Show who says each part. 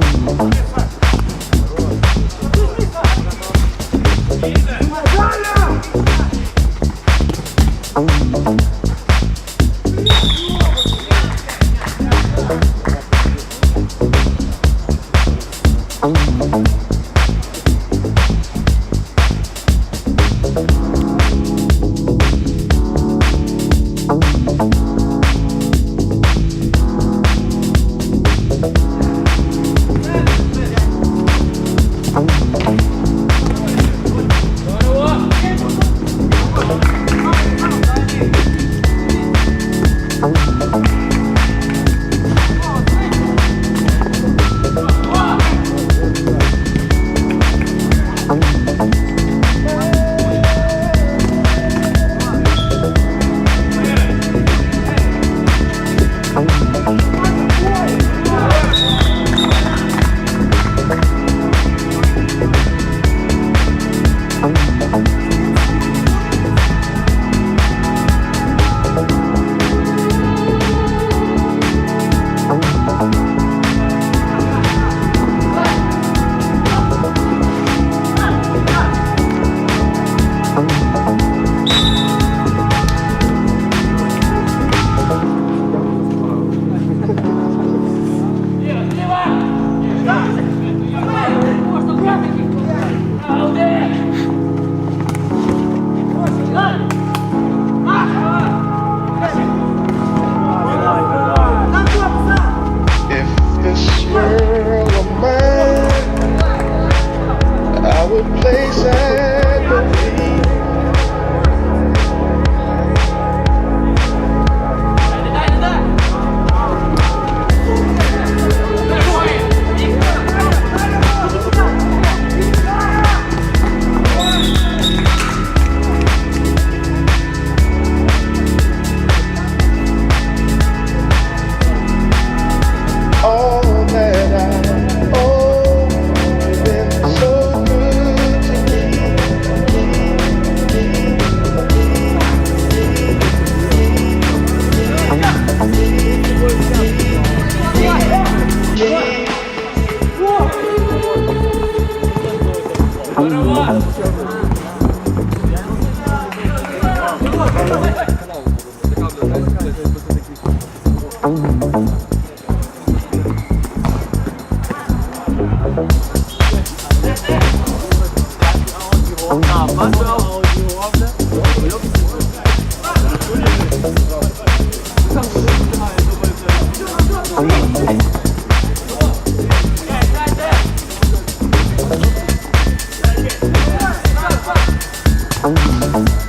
Speaker 1: Thank you.
Speaker 2: Hold on. Oh, oh, oh.